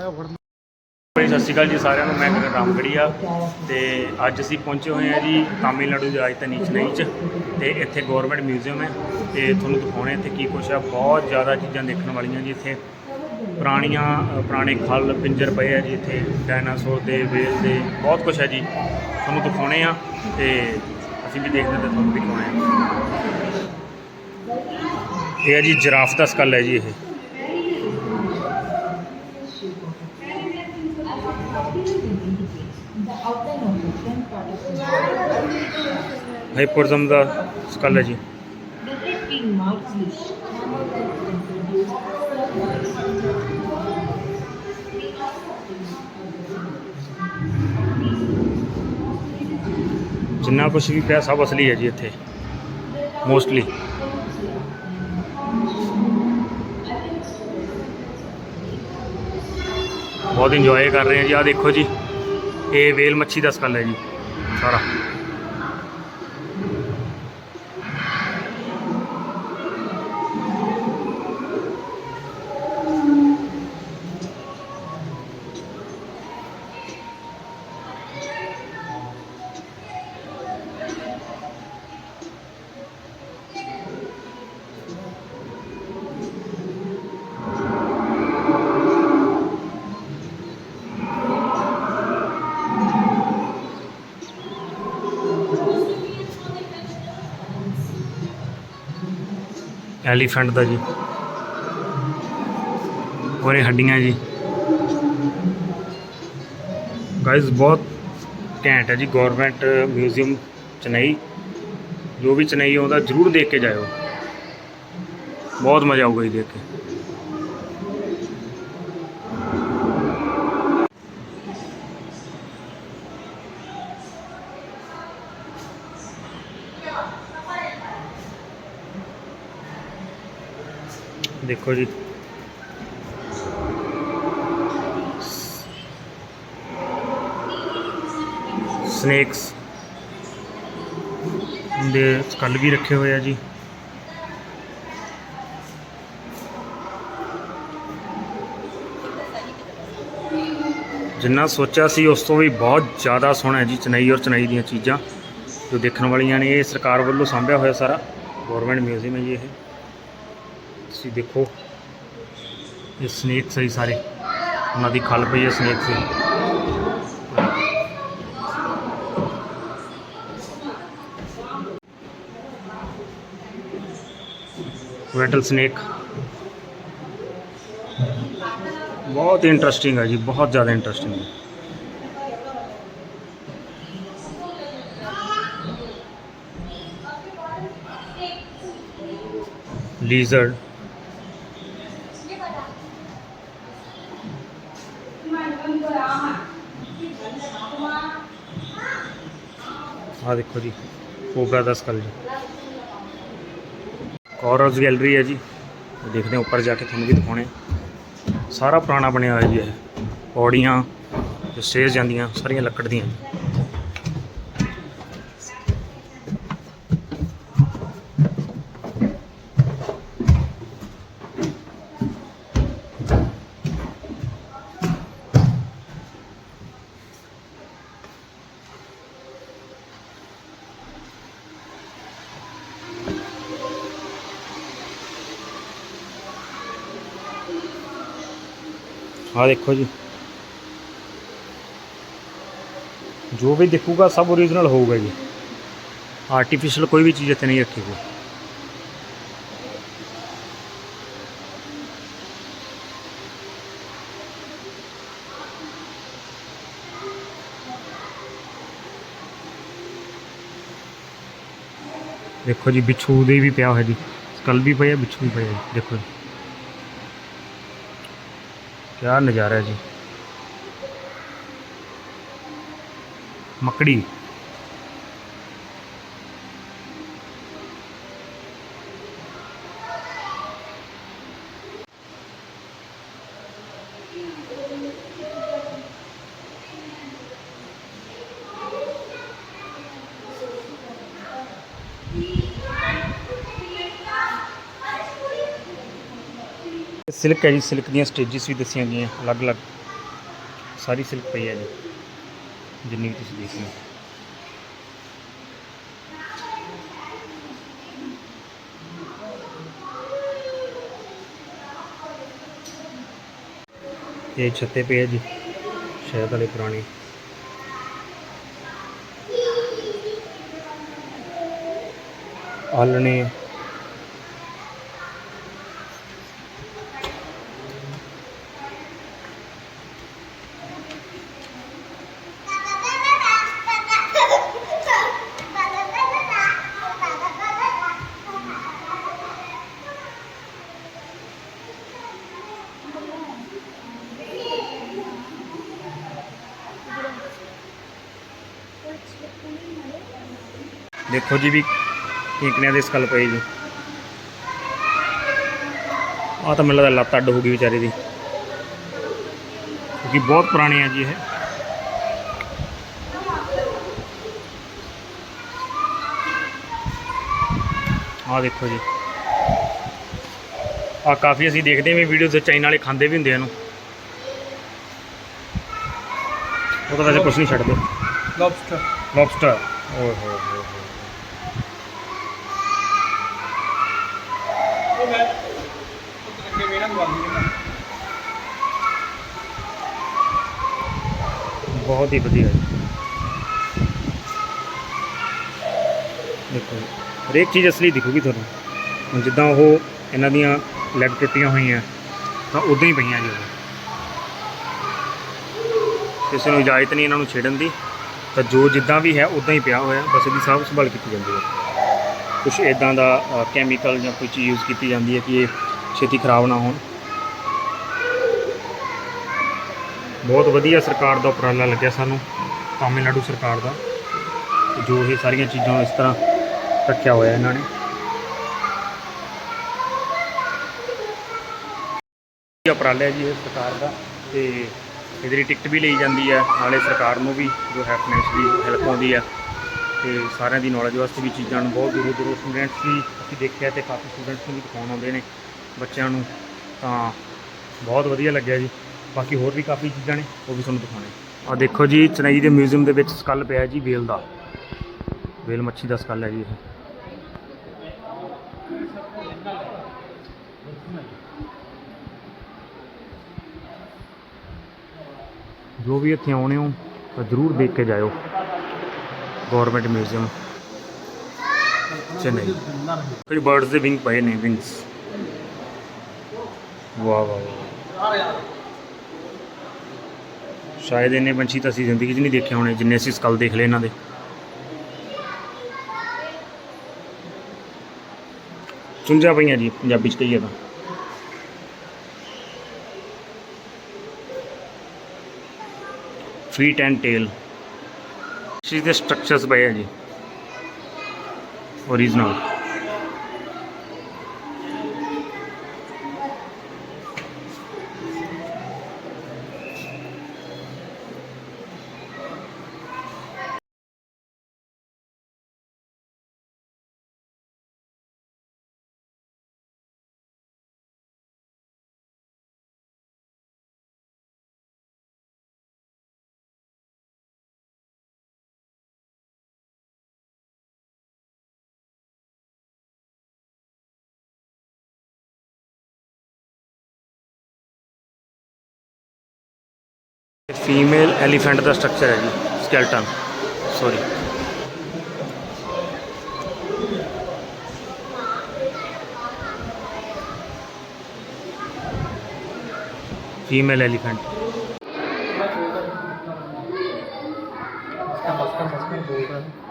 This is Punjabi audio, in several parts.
ਸਾਲਿਆ ਫੜਨਾ ਸਤਿ ਸ਼੍ਰੀ ਅਕਾਲ ਜੀ ਸਾਰਿਆਂ ਨੂੰ। ਮੈਂ ਗਗਨ ਰਾਮਗੜੀਆ ਤੇ ਅੱਜ ਅਸੀਂ ਪਹੁੰਚੇ ਹੋਏ ਹਾਂ ਜੀ ਤਾਮਿਲਨਾਡੂ ਦੀ ਰਾਜਧਾਨੀ ਚੇਨਈ 'ਚ ਤੇ ਇੱਥੇ ਗਵਰਨਮੈਂਟ ਮਿਊਜ਼ੀਅਮ ਹੈ ਤੇ ਤੁਹਾਨੂੰ ਦਿਖਾਉਣੇ ਇੱਥੇ ਕੀ ਕੁਛ ਆ। ਬਹੁਤ ਜ਼ਿਆਦਾ ਚੀਜ਼ਾਂ ਦੇਖਣ ਵਾਲੀਆਂ ਜੀ ਇੱਥੇ। ਪੁਰਾਣੀਆਂ ਅ, ਪੁਰਾਣੇ ਖਲ ਪਿੰਜਰ ਪਏ ਆ ਜੀ ਇੱਥੇ ਡਾਇਨਾਸੌਰ ਦੇ ਵੇਲ ਦੇ ਬਹੁਤ ਕੁਛ ਹੈ ਜੀ। ਤੁਹਾਨੂੰ ਦਿਖਾਉਣੇ ਆ ਤੇ ਅਸੀਂ ਵੀ ਦੇਖਦੇ ਤੇ ਤੁਹਾਨੂੰ ਵੀ ਦਿਖਾਉਣੇ ਆ। ਇਹ ਹੈ ਜੀ ਜਿਰਾਫ ਦਾ ਸਕਲ ਹੈ ਜੀ ਇਹ। Is ਹਾਈਪੋਰਜ਼ਮ ਦਾ ਸਕਲ ਹੈ ਜੀ the head being mouthlish. ਜਿੰਨਾ ਕੁਛ ਵੀ ਪਿਆ ਸਭ ਅਸਲੀ ਹੈ ਜੀ ਇੱਥੇ ਮੋਸਟਲੀ ਬਹੁਤ ਇੰਜੋਏ ਕਰ ਰਹੇ ਹਾਂ ਜੀ ਆ ਦੇਖੋ ਜੀ ਇਹ ਵੇਲ ਮੱਛੀ ਦਾ ਸਕਲ ਹੈ ਜੀ ਸਾਰਾ ਐਲੀਫੈਂਟ ਦਾ ਜੀ। ਔਰ ਇਹ ਹੱਡੀਆਂ ਜੀ। ਗਾਇਜ਼ ਬਹੁਤ ਘੈਂਟ ਹੈ ਜੀ ਗਵਰਨਮੈਂਟ ਮਿਊਜ਼ੀਅਮ ਚਨਈ। ਜੋ ਵੀ ਚੇਨਈ ਆਉਂਦਾ ਜਰੂਰ ਦੇਖ ਕੇ ਜਾਇਓ। ਬਹੁਤ ਮਜ਼ਾ ਆਊਗਾ ਜੀ ਦੇਖ ਕੇ। ਦੇਖੋ ਜੀ ਸਨੇਕਸ ਦੇ ਸਕਲ ਵੀ ਰੱਖੇ ਹੋਏ ਆ ਜੀ। ਜਿੰਨਾ ਸੋਚਿਆ ਸੀ, ਉਸ ਤੋਂ ਵੀ ਬਹੁਤ ਜ਼ਿਆਦਾ ਸੋਹਣਾ ਹੈ ਜੀ ਚਨਈ ਔਰ ਚਨਈ ਦੀਆਂ ਚੀਜ਼ਾਂ, ਜੋ ਦੇਖਣ ਵਾਲੀਆਂ ਨੇ, ਇਹ ਸਰਕਾਰ ਵੱਲੋਂ ਸਾਂਭਿਆ ਹੋਇਆ ਸਾਰਾ। ਗਵਰਨਮੈਂਟ ਮਿਊਜ਼ੀਅਮ ਹੈ ਜੀ ਇਹ। ਤੁਸੀਂ ਦੇਖੋ, ਇਹ ਸਨੇਕ ਸਹੀ ਸਾਰੇ। ਉਹਨਾਂ ਦੀ ਖਲ ਪਈ ਹੈ ਸਨੇਕ ਸੀ ਰੈਟਲ ਸਨੇਕ ਬਹੁਤ ਇੰਟਰਸਟਿੰਗ ਹੈ ਜੀ, ਬਹੁਤ ਜ਼ਿਆਦਾ ਇੰਟਰਸਟਿੰਗ ਹੈ। Lizard ਦੇਖੋ ਜੀ ਕੋਬਰਾ ਦਾ ਸਕਲ ਜੀ। ਕੋਰਸ ਗੈਲਰੀ ਹੈ ਜੀ। ਉਹ ਦੇਖਦੇ ਹਾਂ ਉੱਪਰ ਜਾ ਕੇ ਤੁਹਾਨੂੰ ਵੀ ਦਿਖਾਉਣੇ। ਸਾਰਾ ਪੁਰਾਣਾ ਬਣਿਆ ਹੋਇਆ ਜੀ ਇਹ। ਪੌੜੀਆਂ, ਜੋ ਸਟੇਜ ਜਾਂਦੀਆਂ, ਸਾਰੀਆਂ ਲੱਕੜ ਦੀਆਂ। ਆ ਦੇਖੋ ਜੀ। ਜੋ ਵੀ ਦਿਖੂਗਾ ਸਭ ਓਰੀਜਨਲ ਹੋਊਗਾ ਜੀ। ਆਰਟੀਫੀਸ਼ੀਅਲ ਕੋਈ ਵੀ ਚੀਜ਼ ਇੱਥੇ ਨਹੀਂ ਰੱਖੀ ਹੋਈ। ਦੇਖੋ ਜੀ, ਬਿੱਛੂ ਦੇ ਵੀ ਪਿਆ ਹੋਇਆ ਜੀ। ਸਕਲ ਵੀ ਪਿਆ ਬਿੱਛੂ ਵੀ ਪਿਆ ਜੀ। ਦੇਖੋ ਜੀ। ਕਿਆ ਨਜ਼ਾਰਾ ਜੀ। ਮੱਕੜੀ। ਸਿਲਕ ਹੈ ਜੀ, ਸਿਲਕ ਦੀਆਂ ਸਟੇਜਸ ਵੀ ਦੱਸੀਆਂ ਗਈਆਂ, ਅਲੱਗ-ਅਲੱਗ। ਸਾਰੀ ਸਿਲਕ ਪਈ ਹੈ ਜੀ, ਜਿੰਨੀ ਵੀ ਤੁਸੀਂ ਦੇਖੀ ਹੈ। ਇਹ ਛੱਤੇ ਪਏ ਹੈ ਜੀ, ਸ਼ਹਿਦ ਵਾਲੇ ਪੁਰਾਣੇ। ਆਲਣੇ ਦੇਖੋ ਜੀ ਵੀ ਠੀਕਨਿਆਂ ਦੇ ਸਕਲ ਪਏ ਜੀ। ਆ ਤਾਂ ਮੈਨੂੰ ਲੱਗਦਾ ਲੱਤ ਅੱਡ ਹੋ ਗਈ ਵਿਚਾਰੇ ਦੀ। ਕਿਉਂਕਿ ਬਹੁਤ ਪੁਰਾਣੇ ਆ ਜੀ ਇਹ। ਆ ਦੇਖੋ ਜੀ। ਆ ਕਾਫੀ ਅਸੀਂ ਦੇਖਦੇ ਹਾਂ ਵੀਡੀਓ ਤੇ ਚਾਈਨਾ ਵਾਲੇ ਖਾਂਦੇ ਵੀ ਹੁੰਦੇ ਆ ਇਹਨੂੰ। ਉਹ ਤਾਂ ਵੈਸੇ ਕੁਝ ਨਹੀਂ ਛੱਡਦੇ। ਲੌਬਸਟਰ ਲੌਬਸਟਰ ਓਏ ਹੋਏ ਹੋਏ। ਉਹ ਵੇਣਾ ਗਵਾਉਂਦੀ ਹੈ ਬਹੁਤ ਹੀ ਵਧੀਆ ਜੀ। ਦੇਖੋ, ਹਰੇਕ ਚੀਜ਼ ਅਸਲੀ ਦਿਖੂਗੀ ਤੁਹਾਨੂੰ। ਹੁਣ ਜਿੱਦਾਂ ਉਹ ਇਹਨਾਂ ਦੀਆਂ ਲੈਗ ਟੁੱਟੀਆਂ ਹੋਈਆਂ, ਤਾਂ ਉਦਾਂ ਹੀ ਪਈਆਂ ਜੀ ਉਹ। ਕਿਸੇ ਨੂੰ ਇਜਾਜ਼ਤ ਨਹੀਂ ਇਹਨਾਂ ਨੂੰ ਛੇੜਨ ਦੀ। ਤਾਂ ਜੋ ਜਿੱਦਾਂ ਵੀ ਹੈ, ਉਦਾਂ ਹੀ ਪਿਆ ਹੋਇਆ। ਬਸ ਇਹਦੀ ਸਾਂਭ ਸੰਭਾਲ ਕੀਤੀ ਜਾਂਦੀ ਹੈ। ਕੁਝ ਇਦਾਂ ਦਾ ਕੈਮੀਕਲ ਜਾਂ ਕੋਈ ਚੀਜ਼ ਯੂਜ਼ ਕੀਤੀ ਜਾਂਦੀ ਹੈ ਕਿ ਇਹ ਛੇਤੀ ਖਰਾਬ ਨਾ ਹੋਣ। ਬਹੁਤ ਵਧੀਆ ਸਰਕਾਰ ਦਾ ਉਪਰਾਲਾ ਲੱਗਿਆ ਸਾਨੂੰ, ਤਾਮਿਲਨਾਡੂ ਸਰਕਾਰ ਦਾ। ਜੋ ਇਹ ਸਾਰੀਆਂ ਚੀਜ਼ਾਂ ਇਸ ਤਰ੍ਹਾਂ ਰੱਖਿਆ ਹੋਇਆ ਇਹਨਾਂ ਨੇ। ਇਹ ਉਪਰਾਲਾ ਹੈ ਜੀ ਇਹ ਸਰਕਾਰ ਦਾ ਤੇ ਇਹਦੀ ਲਈ ਟਿਕਟ ਵੀ ਲਈ ਜਾਂਦੀ ਹੈ, ਨਾਲੇ ਸਰਕਾਰ ਨੂੰ ਵੀ ਜੋ ਹੈ ਫਾਈਨੈਂਸ਼ਲੀ ਹੈਲਪ ਆਉਂਦੀ ਹੈ। ਤੇ ਸਾਰਿਆਂ ਦੀ ਨੌਲੇਜ ਵਾਸਤੇ ਵੀ ਚੀਜ਼ਾਂ ਨੂੰ ਬਹੁਤ ਦੂਰੋਂ ਦੂਰੋਂ ਸਟੂਡੈਂਟਸ ਵੀ ਅਸੀਂ ਦੇਖਿਆ ਤੇ ਕਾਫੀ ਸਟੂਡੈਂਟਸ ਨੂੰ ਵੀ ਦਿਖਾਉਣ ਆਉਂਦੇ ਨੇ। ਬੱਚਿਆਂ ਨੂੰ ਤਾਂ ਬਹੁਤ ਵਧੀਆ ਲੱਗਿਆ ਜੀ। ਬਾਕੀ ਹੋਰ ਵੀ ਕਾਫੀ ਚੀਜ਼ਾਂ ਨੇ ਉਹ ਵੀ ਤੁਹਾਨੂੰ ਦਿਖਾਉਣੇ। ਆ ਦੇਖੋ ਜੀ ਚੇਨਈ ਦੇ ਮਿਊਜ਼ੀਅਮ ਦੇ ਵਿੱਚ ਸਕਲ ਪਿਆ ਜੀ ਵੇਲ ਦਾ। ਵੇਲ ਮੱਛੀ ਦਾ ਸਕਲ ਹੈ ਜੀ ਇਹ। ਜੋ ਵੀ ਇੱਥੇ ਆਉਣੇ ਹੋ ਤਾਂ ਜ਼ਰੂਰ ਦੇਖ ਕੇ ਜਾਇਓ। Government museum Chennai. ਕੁਝ ਬਰਡਸ ਦੇ ਵਿੰਗ ਪਏ ਨੇ ਵਿੰਗਸ ਵਾਹ ਵਾਹ ਵਾਹ। ਸ਼ਾਇਦ ਇੰਨੇ ਪੰਛੀ ਤਾਂ ਅਸੀਂ ਜ਼ਿੰਦਗੀ 'ਚ ਨਹੀਂ ਦੇਖੇ ਹੋਣੇ, ਜਿੰਨੇ ਅਸੀਂ ਸਕਲ ਦੇਖ ਲਏ ਇਹਨਾਂ ਦੇ। ਚੁੰਝਾਂ ਪਈਆਂ ਜੀ, ਪੰਜਾਬੀ 'ਚ ਕਹੀਏ ਤਾਂ। ਫੀਟ ਐਂਡ ਟੇਲ ਇਸ ਦੇ ਸਟਰਕਚਰਸ ਪਏ ਆ ਜੀ। ਓਰੀਜਨਲ ਫੀਮੇਲ ਐਲੀਫੈਂਟ ਦਾ ਸਟਰਕਚਰ ਹੈ ਜੀ ਸਕੈਲਟਨ ਸੌਰੀ फीमेल एलिफेंट इसका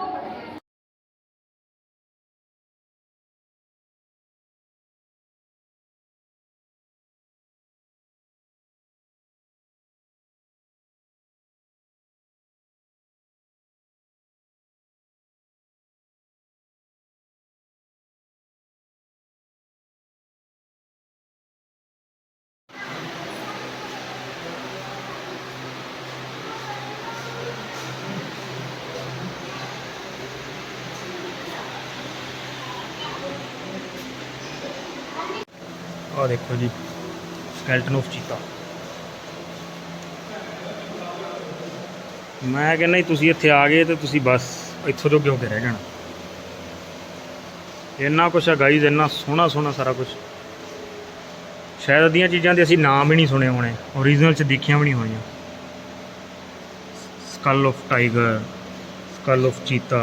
ਆ ਦੇਖੋ ਜੀ ਸਕੈਲਟਨ ਆਫ ਚੀਤਾ। ਮੈਂ ਕਹਿੰਦਾ ਜੀ, ਤੁਸੀਂ ਇੱਥੇ ਆ ਗਏ ਤੇ ਤੁਸੀਂ ਬਸ ਇੱਥੋਂ ਜੋਗੇ ਹੋ ਕੇ ਰਹਿ ਜਾਣਾ। ਇੰਨਾ ਕੁਛ ਹੈ ਗਾਈਜ਼ ਇੰਨਾ ਸੋਹਣਾ ਸੋਹਣਾ ਸਾਰਾ ਕੁਝ ਸ਼ਾਇਦ ਅੱਧੀਆਂ ਚੀਜ਼ਾਂ ਦੇ ਅਸੀਂ ਨਾਮ ਹੀ ਨਹੀਂ ਸੁਣੇ ਹੋਣੇ ਓਰੀਜਨਲ ਚ ਦੇਖੀਆਂ ਵੀ ਨਹੀਂ ਹੋਣੀਆਂ। Skull of tiger skull of cheetah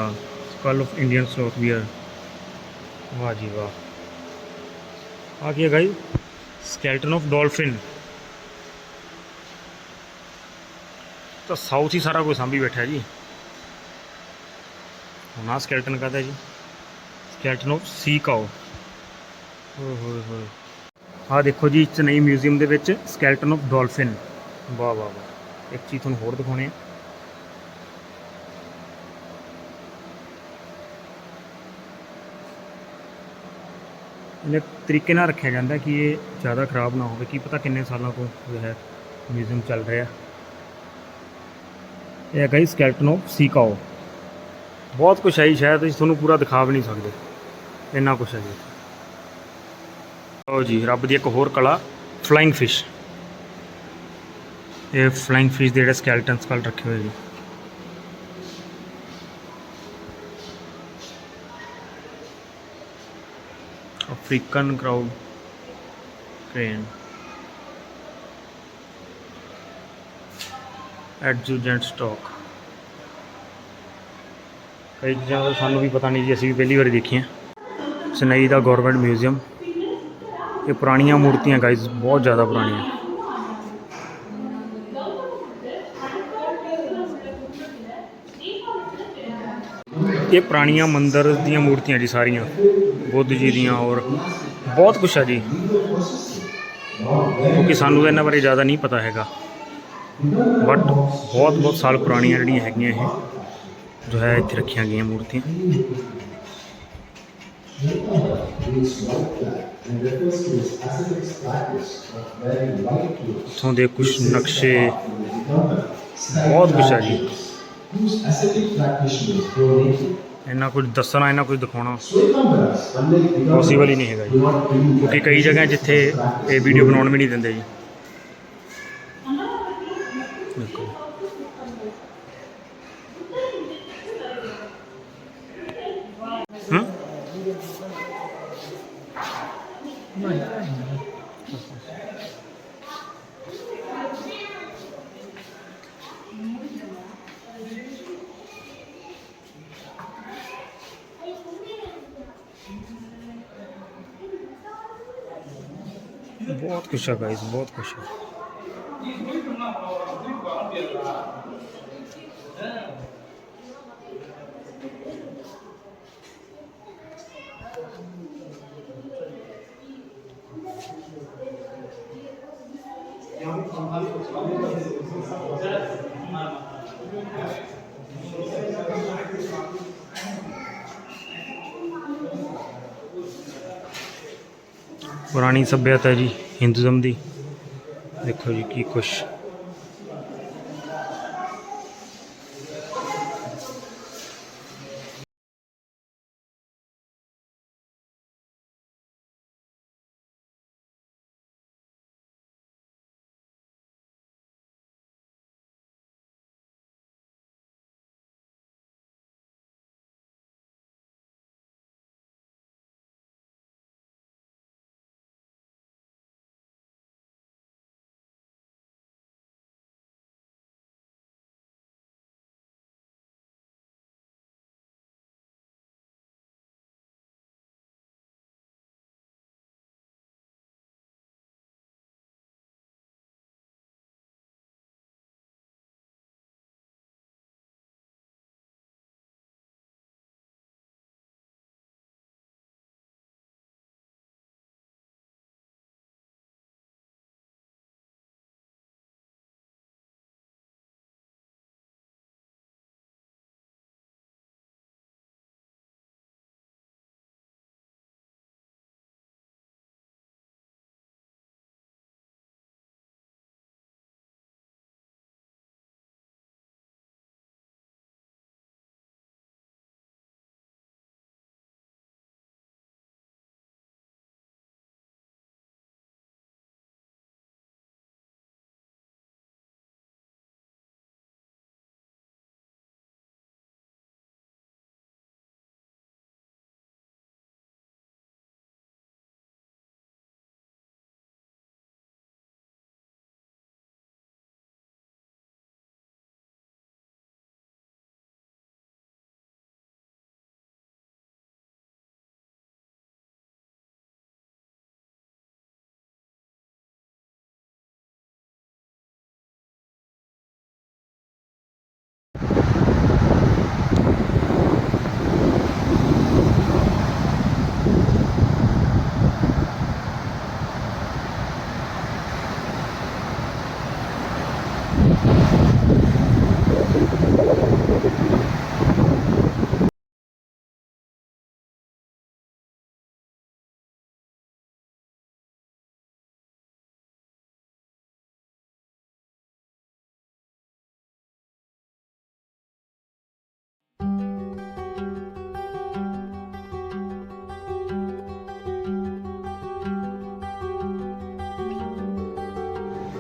skull of Indian sloth beer ਵਾਹ ਜੀ ਵਾਹ। ਆ ਕੀ ਹੈ ਗਾਈਜ਼ ਸਕੈਲਟਨ ਆਫ ਡੋਲਫਿਨ ਤਾਂ ਸਾਊਥ ਹੀ ਸਾਰਾ ਕੁਝ ਸਾਂਭੀ ਬੈਠਾ ਜੀ। ਹੁਣ ਆਹ ਸਕੈਲਟਨ ਕਹਦਾ ਜੀ? ਸਕੈਲਟਨ ਆਫ ਸੀ ਕਾਓ ਓਏ ਹੋਏ ਹੋਏ। ਆਹ ਦੇਖੋ ਜੀ, ਚੇਨਈ ਮਿਊਜ਼ੀਅਮ ਦੇ ਵਿੱਚ ਸਕੈਲਟਨ ਆਫ ਡੋਲਫਿਨ ਵਾਹ ਵਾਹ ਵਾਹ। ਇੱਕ ਚੀਜ਼ ਤੁਹਾਨੂੰ ਹੋਰ ਦਿਖਾਉਣੇ ਆ ਇਹਨੇ ਤਰੀਕੇ ਨਾਲ ਰੱਖਿਆ ਜਾਂਦਾ ਕਿ ਇਹ ਜ਼ਿਆਦਾ ਖਰਾਬ ਨਾ ਹੋਵੇ। ਕੀ ਪਤਾ ਕਿੰਨੇ ਸਾਲਾਂ ਤੋਂ ਜੋ ਹੈ ਮਿਊਜ਼ੀਅਮ ਚੱਲ ਰਿਹਾ। ਇਹ ਹੈਗਾ ਜੀ ਸਕੈਲਟਨ ਆਫ ਸੀਕਾਓ ਬਹੁਤ ਕੁਛ ਹੈ ਜੀ ਸ਼ਾਇਦ ਤੁਸੀਂ ਤੁਹਾਨੂੰ ਪੂਰਾ ਦਿਖਾ ਵੀ ਨਹੀਂ ਸਕਦੇ। ਇੰਨਾ ਕੁਛ ਹੈ ਜੀ। ਲਓ ਜੀ, ਰੱਬ ਦੀ ਇੱਕ ਹੋਰ ਕਲਾ ਫਲਾਈਂਗ ਫਿਸ਼ ਇਹ ਫਲਾਈਂਗ ਫਿਸ਼ ਦੇ ਜਿਹੜੇ ਸਕੈਲਟਨ ਸਕਲ ਰੱਖੇ ਹੋਏ ਜੀ African crowned crane adjutant stork. ਕਈ ਚੀਜ਼ਾਂ ਦਾ ਸਾਨੂੰ ਵੀ ਪਤਾ ਨਹੀਂ ਜੀ, ਅਸੀਂ ਵੀ ਪਹਿਲੀ ਵਾਰ ਦੇਖੀਆਂ। ਚੇਨਈ ਦਾ ਗਵਰਨਮੈਂਟ ਮਿਊਜ਼ੀਅਮ। ਇਹ ਪੁਰਾਣੀਆਂ ਮੂਰਤੀਆਂ ਗਾਈਜ਼ ਬਹੁਤ ਜ਼ਿਆਦਾ ਪੁਰਾਣੀਆਂ। ਇਹ ਪੁਰਾਣੀਆਂ ਮੰਦਰ ਦੀਆਂ ਮੂਰਤੀਆਂ ਜੀ ਸਾਰੀਆਂ। ਬੁੱਧ ਜੀ ਦੀਆਂ ਔਰ ਬਹੁਤ ਕੁਛ ਹੈ ਜੀ। ਕਿਉਂਕਿ ਸਾਨੂੰ ਇਹਨਾਂ ਬਾਰੇ ਜ਼ਿਆਦਾ ਨਹੀਂ ਪਤਾ ਹੈਗਾ। ਬਟ ਬਹੁਤ ਬਹੁਤ ਸਾਲ ਪੁਰਾਣੀਆਂ ਜਿਹੜੀਆਂ ਹੈਗੀਆਂ ਇਹ, ਜੋ ਹੈ ਇੱਥੇ ਰੱਖੀਆਂ ਗਈਆਂ ਮੂਰਤੀਆਂ। ਇੱਥੋਂ ਦੇ ਕੁਝ ਨਕਸ਼ੇ ਬਹੁਤ ਕੁਛ ਹੈ ਜੀ। ਇੰਨਾ ਕੁਝ ਦੱਸਣਾ ਇੰਨਾ ਕੁਝ ਦਿਖਾਉਣਾ ਪੋਸੀਬਲ ਹੀ ਨਹੀਂ ਹੈਗਾ ਜੀ। ਕਿਉਂਕਿ ਕਈ ਜਗ੍ਹਾ ਜਿੱਥੇ ਇਹ ਵੀਡੀਓ ਬਣਾਉਣ ਵੀ ਨਹੀਂ ਦਿੰਦੇ ਜੀ। ਬਹੁਤ ਕੁਛ ਹੈ ਗਾਇਸ ਬਹੁਤ ਕੁਛ ਹੈ ਪੁਰਾਣੀ ਸੱਭਿਅਤਾ ਜੀ ਹਿੰਦੂਜ਼ਮ ਦੀ। ਦੇਖੋ ਜੀ ਕੀ ਕੁਛ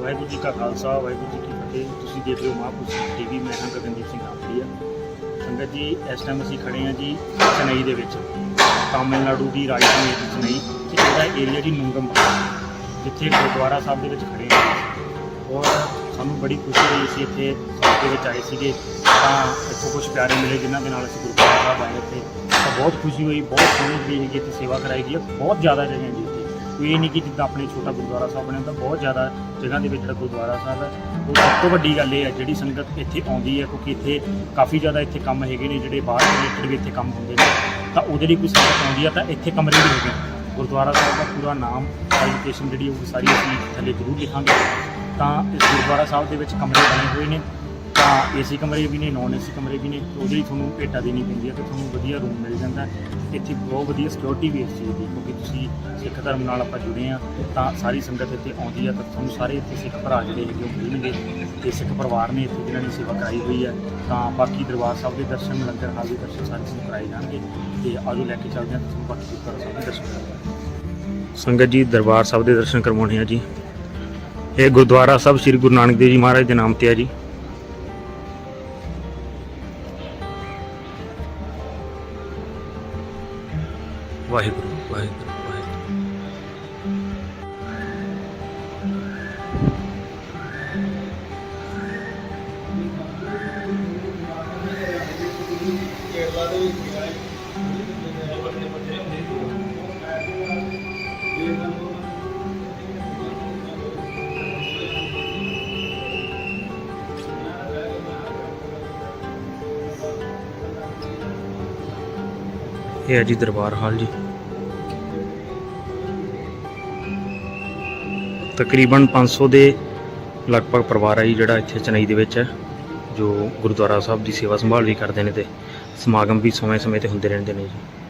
ਵਾਹਿਗੁਰੂ ਜੀ ਕਾ ਖਾਲਸਾ, ਵਾਹਿਗੁਰੂ ਜੀ ਕੀ ਫਤਿਹ। ਤੁਸੀਂ ਦੇਖ ਰਹੇ ਹੋ ਮਹਾਂਪੁਰਸ਼ ਟੀਵੀ ਮੈਂ ਹਾਂ ਗਗਨਦੀਪ ਸਿੰਘ ਰਾਮਪੁਰੀਆ ਸੰਗਤ ਜੀ, ਇਸ ਟਾਈਮ ਅਸੀਂ ਖੜੇ ਹਾਂ ਜੀ ਚੇਨਈ ਦੇ ਵਿੱਚ, ਤਾਮਿਲਨਾਡੂ ਦੀ ਰਾਜਧਾਨੀ ਹੈ ਜੀ ਚੇਨਈ। ਤੇ ਇਹਦਾ ਏਰੀਆ ਜੀ ਨੁੰਗਮ ਜਿੱਥੇ ਗੁਰਦੁਆਰਾ ਸਾਹਿਬ ਦੇ ਵਿੱਚ ਖੜੇ ਹਾਂ ਔਰ ਸਾਨੂੰ ਬੜੀ ਖੁਸ਼ੀ ਹੋਈ ਅਸੀਂ ਇੱਥੇ ਦੇ ਵਿੱਚ ਆਏ ਸੀਗੇ। ਤਾਂ ਇੱਥੋਂ ਕੁਝ ਪਿਆਰੇ ਮਿਲੇ ਜਿਨ੍ਹਾਂ ਦੇ ਨਾਲ ਅਸੀਂ ਗੁਰਦੁਆਰਾ ਸਾਹਿਬ ਆਏ ਇੱਥੇ। ਤਾਂ ਬਹੁਤ ਖੁਸ਼ੀ ਹੋਈ, ਬਹੁਤ ਸੋਹਣੀ ਵੀ ਹੈਗੀ ਇੱਥੇ ਸੇਵਾ ਕਰਾਈ ਗਈ ਹੈ। ਬਹੁਤ ਜ਼ਿਆਦਾ ਜਗ੍ਹਾ ਜੀ। ਕੋਈ ਇਹ ਨਹੀਂ ਕਿ ਜਿੱਦਾਂ ਆਪਣੇ ਛੋਟਾ ਗੁਰਦੁਆਰਾ ਸਾਹਿਬ ਬਣਿਆ ਤਾਂ ਬਹੁਤ ਜ਼ਿਆਦਾ ਜਗ੍ਹਾ ਦੇ ਵਿੱਚ ਜਿਹੜਾ ਗੁਰਦੁਆਰਾ ਸਾਹਿਬ ਹੈ, ਉਹ ਸਭ ਤੋਂ ਵੱਡੀ ਗੱਲ ਇਹ ਹੈ, ਜਿਹੜੀ ਸੰਗਤ ਇੱਥੇ ਆਉਂਦੀ ਹੈ, ਕਿਉਂਕਿ ਇੱਥੇ ਕਾਫੀ ਜ਼ਿਆਦਾ ਇੱਥੇ ਕੰਮ ਹੈਗੇ ਨੇ, ਜਿਹੜੇ ਬਾਹਰ ਰਿਲੇਟਡ ਵੀ ਇੱਥੇ ਕੰਮ ਹੁੰਦੇ ਨੇ, ਤਾਂ ਉਹਦੇ ਲਈ ਕੋਈ ਸੰਗਤ ਆਉਂਦੀ ਹੈ, ਤਾਂ ਇੱਥੇ ਕਮਰੇ ਵੀ ਹੈਗੇ ਗੁਰਦੁਆਰਾ ਸਾਹਿਬ ਦਾ ਪੂਰਾ ਨਾਮ ਐਜੂਕੇਸ਼ਨ ਜਿਹੜੀ ਉਹ ਸਾਰੀ ਅਸੀਂ ਥੱਲੇ ਜ਼ਰੂਰ ਲਿਖਾਂਗੇ। ਤਾਂ ਇਸ ਗੁਰਦੁਆਰਾ ਸਾਹਿਬ ਦੇ ਵਿੱਚ ਕਮਰੇ ਬਣੇ ਹੋਏ ਨੇ ਤਾਂ ਏਸੀ ਕਮਰੇ ਵੀ ਨੇ ਨਾਨ ਏਸੀ ਕਮਰੇ ਵੀ ਨੇ, ਉਹਦੇ ਲਈ ਤੁਹਾਨੂੰ ਭੇਟਾ ਦੇਣੀ ਪੈਂਦੀ ਹੈ ਤੇ ਤੁਹਾਨੂੰ ਵਧੀਆ ਰੂਮ ਮਿਲ ਜਾਂਦਾ। ਇੱਥੇ ਬਹੁਤ ਵਧੀਆ ਸਿਕਿਉਰਿਟੀ ਵੀ ਇਸ ਚੀਜ਼ ਦੀ, ਕਿਉਂਕਿ ਤੁਸੀਂ ਸਿੱਖ ਧਰਮ ਨਾਲ ਆਪਾਂ ਜੁੜੇ ਆ ਤਾਂ ਸਾਰੀ ਸੰਗਤ ਇੱਥੇ ਆਉਂਦੀ ਹੈ ਤਾਂ ਤੁਹਾਨੂੰ ਸਾਰੇ ਇੱਥੇ ਸਿੱਖ ਭਰਾ ਜਿਹੜੇ ਹੈਗੇ ਉਹ ਮਿਲਣਗੇ ਤੇ ਸਿੱਖ ਪਰਿਵਾਰ ਨੇ ਇੱਥੇ ਜਿਨ੍ਹਾਂ ਨੇ ਸੇਵਾ ਕਰਾਈ ਹੋਈ ਹੈ ਤਾਂ ਬਾਕੀ ਦਰਬਾਰ ਸਾਹਿਬ ਦੇ ਦਰਸ਼ਨ, ਲੰਗਰ ਹਾਲ ਦੇ ਦਰਸ਼ਨ ਸਾਰੇ ਤੁਹਾਨੂੰ ਕਰਾਏ ਜਾਣਗੇ ਤੇ ਆਜੋ ਲੈ ਕੇ ਚੱਲਦੇ ਹਾਂ ਤੁਹਾਨੂੰ ਬਾਕੀ ਗੁਰਦੁਆਰਾ ਸਾਹਿਬ ਦੇ ਦਰਸ਼ਨ ਕਰਾਂਗੇ ਸੰਗਤ ਜੀ, ਦਰਬਾਰ ਸਾਹਿਬ ਦੇ ਦਰਸ਼ਨ ਕਰਵਾਉਣੇ ਆ ਜੀ। ਇਹ ਗੁਰਦੁਆਰਾ ਸਾਹਿਬ ਸ੍ਰੀ ਗੁਰੂ ਨਾਨਕ ਦੇਵ ਜੀ ਮਹਾਰਾਜ ਦੇ ਨਾਮ ਤੇ ਆ ਜੀ। ਵਾਹਿਗੁਰੂ ਵਾਹਿਗੁਰੂ। ਇਹ ਹੈ ਜੀ ਦਰਬਾਰ ਹਾਲ ਜੀ। ਤਕਰੀਬਨ 500 ਦੇ ਲਗਭਗ ਪਰਿਵਾਰ ਹੈ ਜੀ ਜਿਹੜਾ ਇੱਥੇ ਚਨਈ ਦੇ ਵਿੱਚ ਹੈ, ਜੋ ਗੁਰਦੁਆਰਾ ਸਾਹਿਬ ਦੀ ਸੇਵਾ ਸੰਭਾਲ ਵੀ ਕਰਦੇ ਨੇ ਤੇ ਸਮਾਗਮ ਵੀ ਸਮੇਂ-ਸਮੇਂ ਤੇ ਹੁੰਦੇ ਰਹਿੰਦੇ ਨੇ ਜੀ।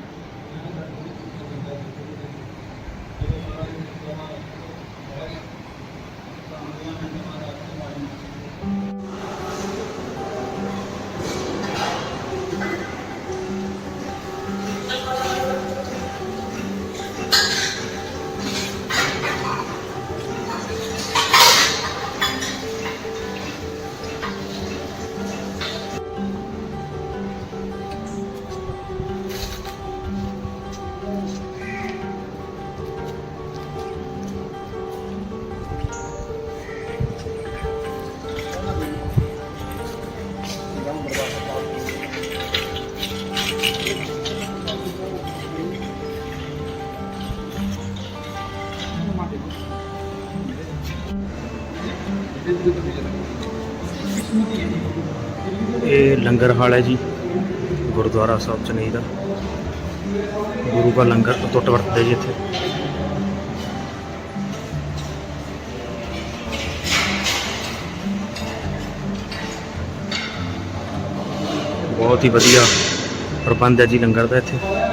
ਲੰਗਰ ਹਾਲ ਹੈ ਜੀ, ਗੁਰਦੁਆਰਾ ਸਾਹਿਬ ਚਨਈ ਦਾ। ਗੁਰੂ ਦਾ ਲੰਗਰ ਟੁੱਟ ਵਰਤਦਾ ਜੀ ਇੱਥੇ। ਬਹੁਤ ਹੀ ਵਧੀਆ ਪ੍ਰਬੰਧ ਹੈ ਜੀ ਲੰਗਰ ਦਾ ਇੱਥੇ।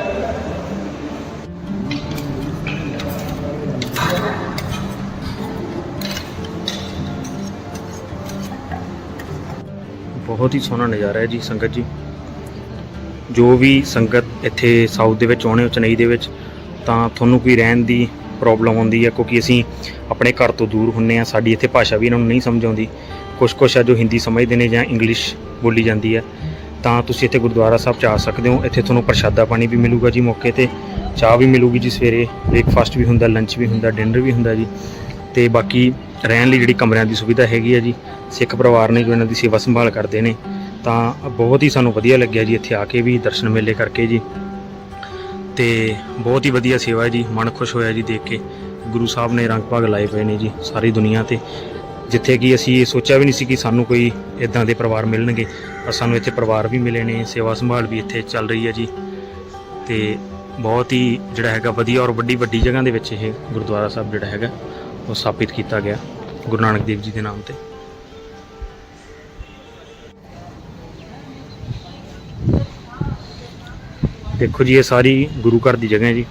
ਬਹੁਤ ਹੀ ਸੋਹਣਾ ਨਜ਼ਾਰਾ ਹੈ ਜੀ ਸੰਗਤ ਜੀ। ਜੋ ਵੀ ਸੰਗਤ ਇੱਥੇ ਸਾਊਥ ਦੇ ਵਿੱਚ ਆਉਣੇ ਹੋ, ਚੇਨਈ ਦੇ ਵਿੱਚ, ਤਾਂ ਤੁਹਾਨੂੰ ਕੋਈ ਰਹਿਣ ਦੀ ਪ੍ਰੋਬਲਮ ਆਉਂਦੀ ਹੈ, ਕਿਉਂਕਿ ਅਸੀਂ ਆਪਣੇ ਘਰ ਤੋਂ ਦੂਰ ਹੁੰਨੇ ਆ ਸਾਡੀ ਇੱਥੇ ਭਾਸ਼ਾ ਵੀ ਇਹਨਾਂ ਨੂੰ ਨਹੀਂ ਸਮਝ ਆਉਂਦੀ। ਕੁਝ ਕੁਛ ਆ ਜੋ ਹਿੰਦੀ ਸਮਝਦੇ ਨੇ ਜਾਂ ਇੰਗਲਿਸ਼ ਬੋਲੀ ਜਾਂਦੀ ਹੈ, ਤਾਂ ਤੁਸੀਂ ਇੱਥੇ ਗੁਰਦੁਆਰਾ ਸਾਹਿਬ ਚ ਆ ਸਕਦੇ ਹੋ। ਇੱਥੇ ਤੁਹਾਨੂੰ ਪ੍ਰਸ਼ਾਦਾ ਪਾਣੀ ਵੀ ਮਿਲੂਗਾ ਜੀ ਮੌਕੇ ਤੇ, ਚਾਹ ਵੀ ਮਿਲੂਗੀ ਜੀ ਸਵੇਰੇ ਬ੍ਰੇਕਫਾਸਟ ਵੀ ਹੁੰਦਾ ਲੰਚ ਵੀ ਹੁੰਦਾ ਡਿਨਰ ਵੀ ਹੁੰਦਾ ਜੀ। ਤੇ ਬਾਕੀ ਰਹਿਣ ਲਈ ਜਿਹੜੀ ਕਮਰਿਆਂ ਦੀ ਸੁਵਿਧਾ ਹੈਗੀ ਹੈ ਜੀ, ਸਿੱਖ ਪਰਿਵਾਰ ਨੇ ਜੋ ਇਹਨਾਂ ਦੀ ਸੇਵਾ ਸੰਭਾਲ ਕਰਦੇ ਨੇ, ਤਾਂ ਬਹੁਤ ਹੀ ਸਾਨੂੰ ਵਧੀਆ ਲੱਗਿਆ ਜੀ ਇੱਥੇ ਆ ਕੇ ਵੀ ਦਰਸ਼ਨ ਮੇਲੇ ਕਰਕੇ ਜੀ। ਤੇ ਬਹੁਤ ਹੀ ਵਧੀਆ ਸੇਵਾ ਜੀ, ਮਨ ਖੁਸ਼ ਹੋਇਆ ਜੀ ਦੇਖ ਕੇ। ਗੁਰੂ ਸਾਹਿਬ ਨੇ ਰੰਗ ਭਾਗ ਲਾਏ ਪਏ ਨੇ ਜੀ ਸਾਰੀ ਦੁਨੀਆ ਤੇ। ਜਿੱਥੇ ਕਿ ਅਸੀਂ ਇਹ ਸੋਚਿਆ ਵੀ ਨਹੀਂ ਸੀ ਕਿ ਸਾਨੂੰ ਕੋਈ ਇਦਾਂ ਦੇ ਪਰਿਵਾਰ ਮਿਲਣਗੇ, ਪਰ ਸਾਨੂੰ ਇੱਥੇ ਪਰਿਵਾਰ ਵੀ ਮਿਲੇ ਨੇ, ਸੇਵਾ ਸੰਭਾਲ ਵੀ ਇੱਥੇ ਚੱਲ ਰਹੀ ਹੈ ਜੀ। ਤੇ ਬਹੁਤ ਹੀ ਜਿਹੜਾ ਹੈਗਾ ਵਧੀਆ ਔਰ ਵੱਡੀ ਵੱਡੀ ਜਗ੍ਹਾ ਦੇ ਵਿੱਚ ਇਹ ਗੁਰਦੁਆਰਾ ਸਾਹਿਬ ਜਿਹੜਾ ਹੈਗਾ। ਉਹ ਸਥਾਪਿਤ ਕੀਤਾ ਗਿਆ ਗੁਰੂ ਨਾਨਕ ਦੇਵ ਜੀ ਦੇ ਨਾਮ ਤੇ। ਦੇਖੋ ਜੀ, ਇਹ ਸਾਰੀ ਗੁਰੂ ਘਰ ਦੀ ਜਗ੍ਹਾ ਹੈ ਜੀ।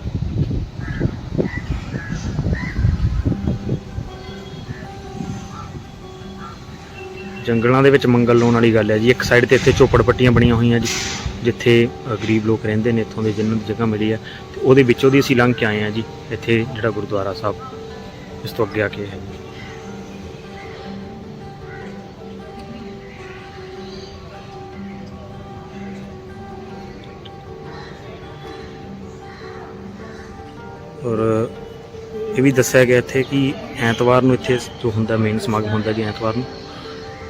ਜੰਗਲਾਂ ਦੇ ਵਿੱਚ ਮੰਗਲ ਲਾਉਣ ਵਾਲੀ ਗੱਲ ਹੈ ਜੀ। ਇੱਕ ਸਾਈਡ ਤੇ ਇੱਥੇ ਝੋਪੜ ਪੱਟੀਆਂ ਬਣੀਆਂ ਹੋਈਆਂ ਜੀ, ਜਿੱਥੇ ਗਰੀਬ ਲੋਕ ਰਹਿੰਦੇ ਨੇ, ਇੱਥੋਂ ਦੇ ਜਿਨ੍ਹਾਂ ਦੀ ਜਗ੍ਹਾ ਮਿਲੀ ਹੈ। ਤੇ ਉਹਦੇ ਵਿੱਚੋਂ ਦੀ ਅਸੀਂ ਲੰਘ ਕੇ ਆਏ ਹਾਂ ਜੀ, ਇੱਥੇ ਜਿਹੜਾ ਗੁਰਦੁਆਰਾ ਸਾਹਿਬ। ਇਸ ਤੋਂ ਅੱਗੇ ਆ ਕੇ ਹੈ ਜੀ ਔਰ ਇਹ ਵੀ ਦੱਸਿਆ ਗਿਆ ਇੱਥੇ ਕਿ ਐਤਵਾਰ ਨੂੰ ਇੱਥੇ ਜੋ ਹੁੰਦਾ ਮੇਨ ਸਮਾਗਮ ਹੁੰਦਾ ਜੀ ਐਤਵਾਰ ਨੂੰ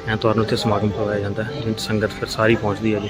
ਐਤਵਾਰ ਨੂੰ ਇੱਥੇ ਸਮਾਗਮ ਕਰਵਾਇਆ ਜਾਂਦਾ ਹੈ ਜਿਸ ਸੰਗਤ ਫਿਰ ਸਾਰੀ ਪਹੁੰਚਦੀ ਹੈ ਜੀ।